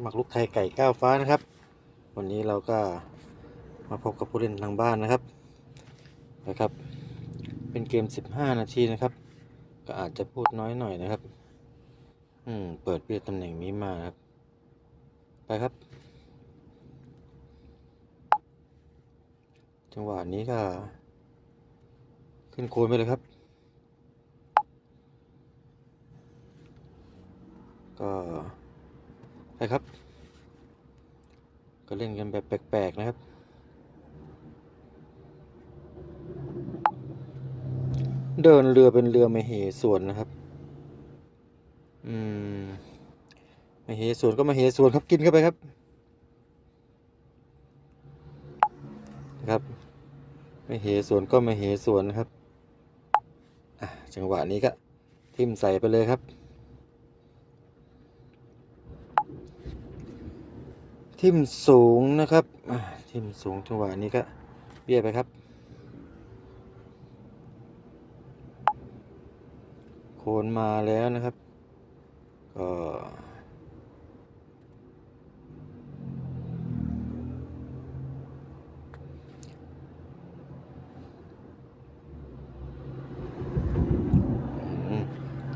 หมักลุกไทยไก่ก้าวฟ้านะครับ วันนี้เราก็มาพบกับผู้เล่นทางบ้านนะครับนะครับ เป็นเกม 15 นาทีนะครับ ก็อาจจะพูดน้อยหน่อยนะครับ อืมเปิดเปลี่ยนตำแหน่งนี้มาครับ ไปครับ จังหวะนี้ก็ ขึ้นโคนไปเลยครับ ก็ ไปครับ ก็เล่นกันแบบแปลกๆนะครับ เดินเรือเป็นเรือมเหสวนนะครับ อืมมเหสวนก็มเหสวนครับกินเข้าไปครับนะครับมเหสวนก็มเหสวนนะครับ อะจังหวะนี้ก็ทิ่มใส่ไปเลยครับ ทิ่มสูงนะครับทิ่มสูงจังหวะนี้ก็เบี้ยไปครับ โคนมาแล้วนะครับ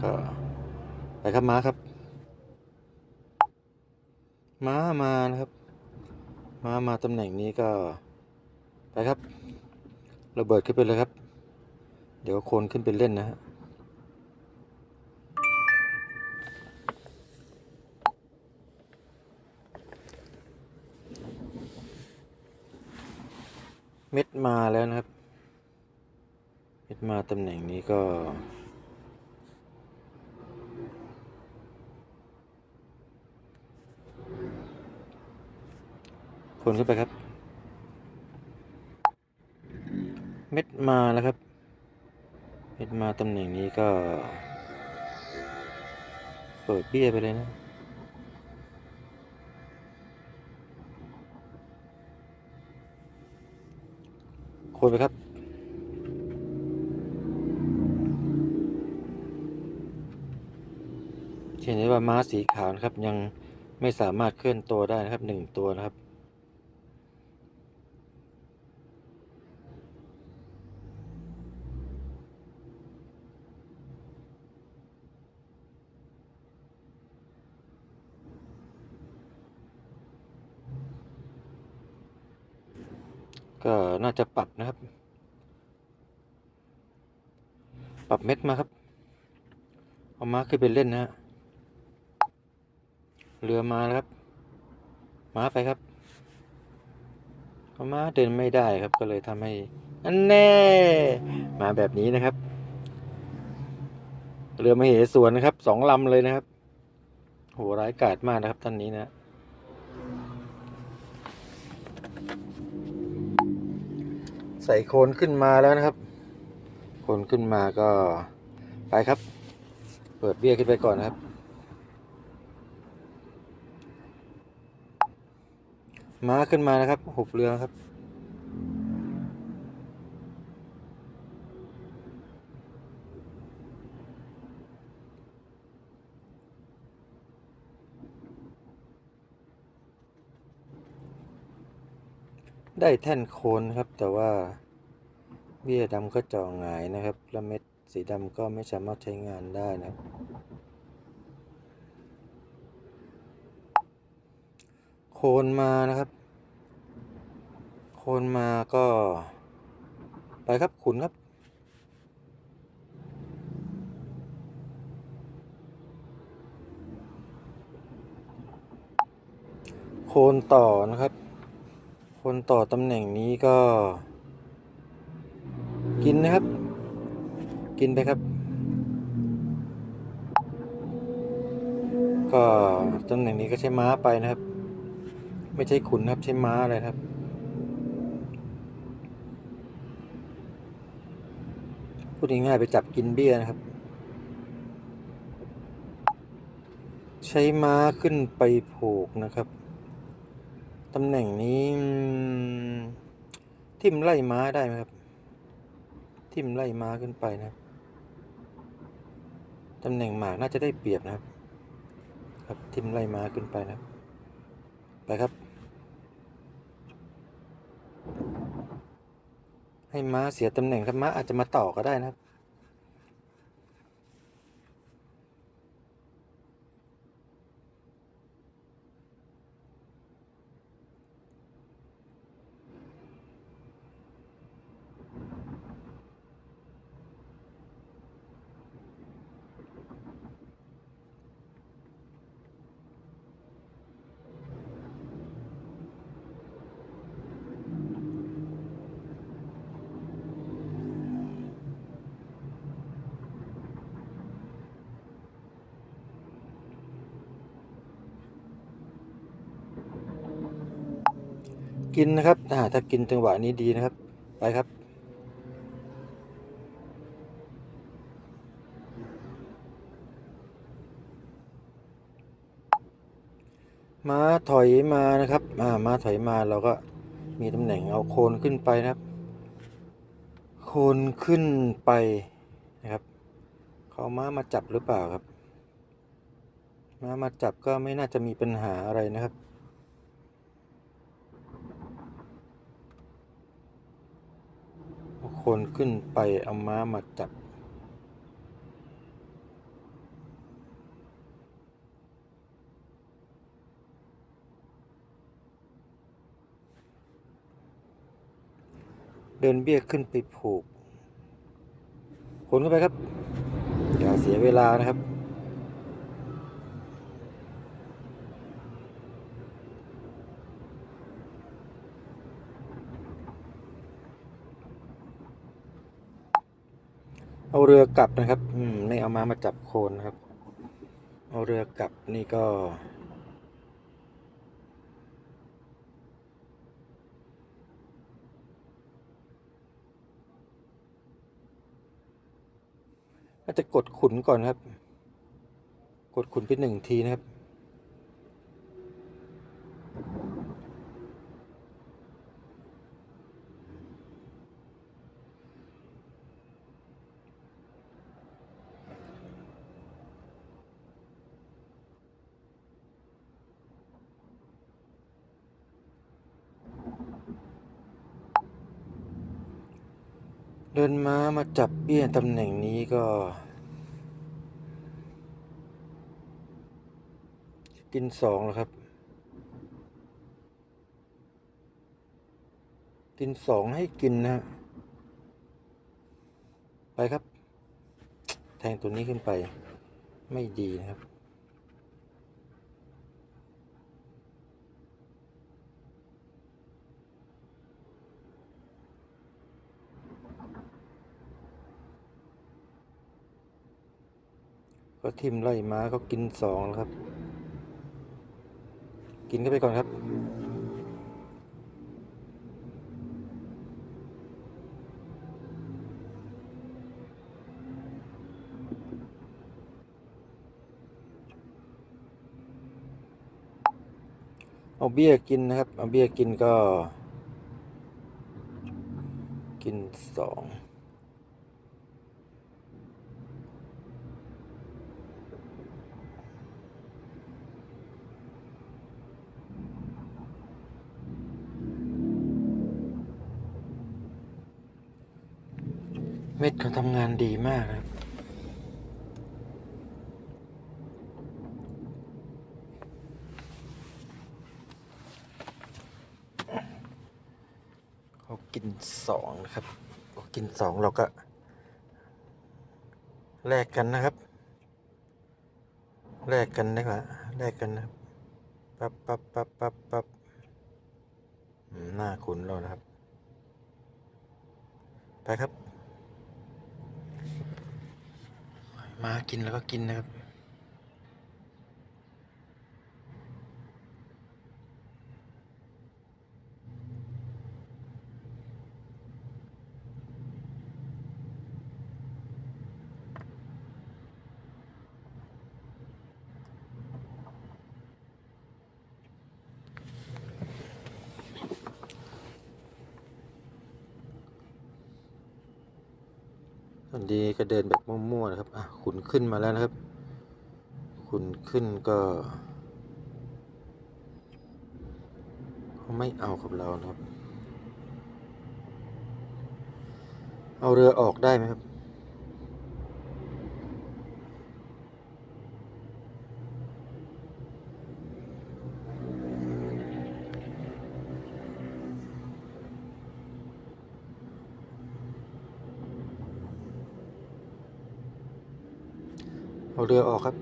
ก็ไปครับม้าครับ ม้ามานะครับ ม้ามาตำแหน่งนี้ก็ ไปครับ ระเบิดขึ้นไปเลยครับ เดี๋ยวโคนขึ้นไปเล่นนะฮะเม็ดมาแล้วนะครับ เม็ดมาตำแหน่งนี้ก็ คนขึ้นไปครับ เม็ดมาแล้วครับ เม็ดมาตำแหน่งนี้ก็ เปิดเบี้ยไปเลยนะโคนไปครับ เห็นได้ว่าม้าสีขาวนะครับยังไม่สามารถเคลื่อนตัวได้นะครับหนึ่งตัวนะครับ ก็น่าจะปรับนะครับ ปรับเม็ดมาครับ เอาม้าขึ้นไปเล่นนะฮะเรือมาแล้วครับ ม้าไปครับเอาม้าเดินไม่ได้ครับก็เลยทำให้อันแน่ มาแบบนี้นะครับ เรือมาเหสวนนะครับสองลำเลยนะครับโหร้ายกาจมากนะครับท่านนี้นะ ใส่โคนขึ้นมาแล้วนะครับ โคนขึ้นมาก็ไปครับ เปิดเบี้ยขึ้นไปก่อนนะครับ ม้าขึ้นมานะครับหุบเรือครับ ได้แท่นโคนนครับ แต่ว่าเบี้ยดำก็จ่อหงายนะครับ แล้วเม็ดสีดำก็ไม่สามารถใช้งานได้นะครับ โคนมานะครับ โคนมาก็ไปครับขุนครับโคนต่อนะครับ คนต่อตำแหน่งนี้ก็ กินนะครับ กินไปครับ ก็ตำแหน่งนี้ก็ใช้ม้าไปนะครับ ไม่ใช่ขุนนะครับใช้ม้าเลยครับพูดง่ายๆไปจับกินเบี้ยนะครับ ใช้ม้าขึ้นไปผูกนะครับ ตำแหน่งนี้ทิ่มไล่ม้าได้ไหมครับ ทิ่มไล่ม้าขึ้นไปนะครับตำแหน่งหมากน่าจะได้เปรียบนะครับ ครับทิ่มไล่ม้าขึ้นไปนะครับครับ ให้ม้าเสียตำแหน่งครับม้าอาจจะมาต่อก็ได้นะครับ กินนะครับอ่าถ้ากินจังหวะนี้ดีนะครับ ไปครับม้าถอยมานะครับอ่าม้าถอยมาเราก็มีตำแหน่งเอาโคนขึ้นไปนะครับ โคนขึ้นไปนะครับ เขาม้ามาจับหรือเปล่าครับ ม้ามาจับก็ไม่น่าจะมีปัญหาอะไรนะครับ เอาโคนขึ้นไปเอาม้ามาจับ เดินเบี้ยขึ้นไปผูก คนเข้าไปครับ อย่าเสียเวลานะครับ เอาเรือกลับนะครับ อืมไม่เอามามาจับโคนนะครับ เอาเรือกลับนี่ก็ ก็จะกดขุนก่อนครับ กดขุนไปหนึ่งทีนะครับ เดินม้ามาจับเบี้ยตำแหน่งนี้ก็ กินสองแล้วครับ กินสองให้กินนะฮะไปครับ แทงตัวนี้ขึ้นไปไม่ดีนะครับ ก็ทิมไล่ม้าก็กินสองแล้วครับ กินเข้าไปก่อนครับ เอาเบี้ยกินนะครับ เอาเบี้ยกินก็ กินสอง เม็ดเขาทำงานดีมากครับเขากินสองนะครับเขากินสองเราก็ แลกกันนะครับ แลกกันดีกว่าแลกกันนะครับปั๊บปั๊บปั๊บปั๊บปั๊บหน้าขุนเรานะครับ ไปครับ มากินแล้วก็กินนะครับ อันนี้ก็เดินแบบมั่วๆนะครับอะขุนขึ้นมาแล้วนะครับ ขุนขึ้นก็เขาไม่เอากับเรานะครับ เอาเรือออกได้ไหมครับ เอาเรือออกครับ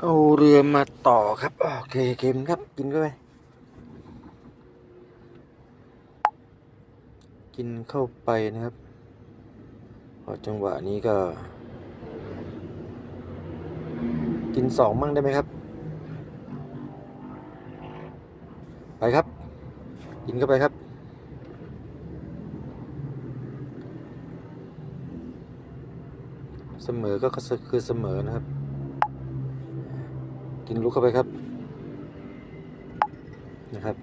เอาเรือมาต่อครับ โอเคเค็มครับ กินเข้าไป กินเข้าไปนะครับพอจังหวะนี้ก็ กินสองมั่งได้ไหมครับ ไปครับ กินเข้าไปครับ เสมอก็คือเสมอนะครับ กินลุกเข้าไปครับ นะครับ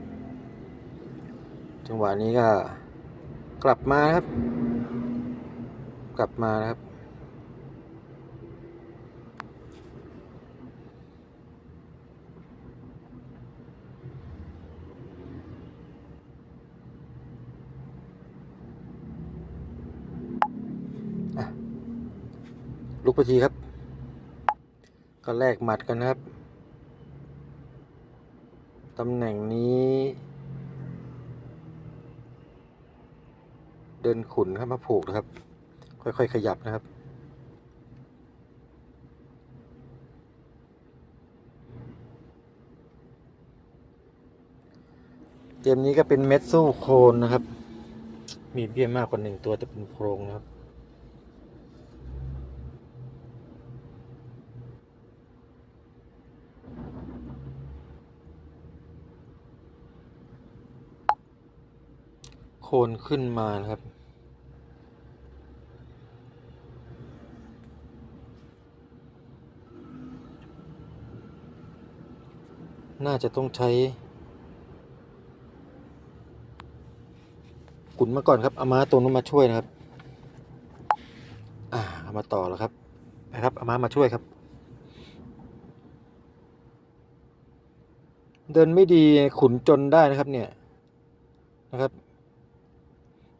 จังหวะนี้ก็ กลับมาครับ กลับมานะครับ ลุกไปทีครับ ก็แลกหมัดกันนะครับ ตำแหน่งนี้ เดินขุนครับมาผูกนะครับ ค่อยๆขยับนะครับ เกมนี้ก็เป็นเม็ดสู้โคลนนะครับ มีเบี้ยมากกว่าหนึ่งตัวแต่เป็นโครงนะครับ โคนขึ้นมานะครับ น่าจะต้องใช้กุนมาก่อนครับ เอามาตัวนู้นมาช่วยนะครับ อ่าเอามาต่อแล้วครับนะครับเอามามาช่วยครับ เดินไม่ดีขุนจนได้นะครับเนี่ยนะครับ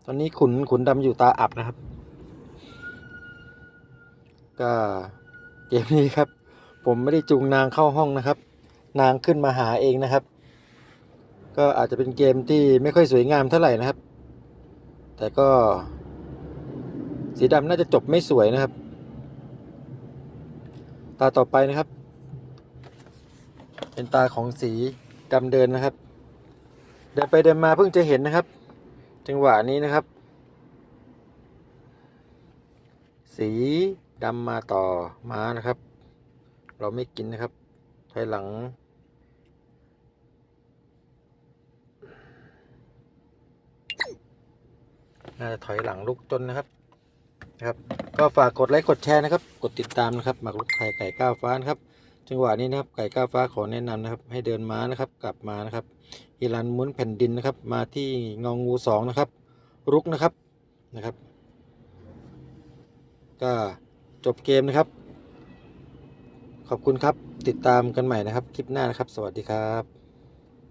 ตอนนี้ขุนขุนดำอยู่ตาอับนะครับ ก็เกมนี้ครับ ผมไม่ได้จูงนางเข้าห้องนะครับ นางขึ้นมาหาเองนะครับ ก็อาจจะเป็นเกมที่ไม่ค่อยสวยงามเท่าไหร่นะครับ แต่ก็ สีดำน่าจะจบไม่สวยนะครับ ตาต่อไปนะครับ เป็นตาของสีดำเดินนะครับ เดินไปเดินมาเพิ่งจะเห็นนะครับ จังหวะนี้นะครับ สีดำมาต่อม้านะครับ เราไม่กินนะครับถอยหลัง น่าจะถอยหลังลุกจนนะครับนะครับ ก็ฝากกดไลค์กดแชร์นะครับ กดติดตามนะครับหมากลุกไทยไก่ก้าวฟ้านะครับ จังหวะนี้นะครับไก่ก้าฟ้าขอแนะนำนะครับ ให้เดินม้านะครับกลับมานะครับฮิรันหมุนแผ่นดินนะครับ มาที่งองูสองนะครับ รุกนะครับนะครับ ก็จบเกมนะครับ ขอบคุณครับติดตามกันใหม่นะครับ คลิปหน้านะครับ สวัสดีครับ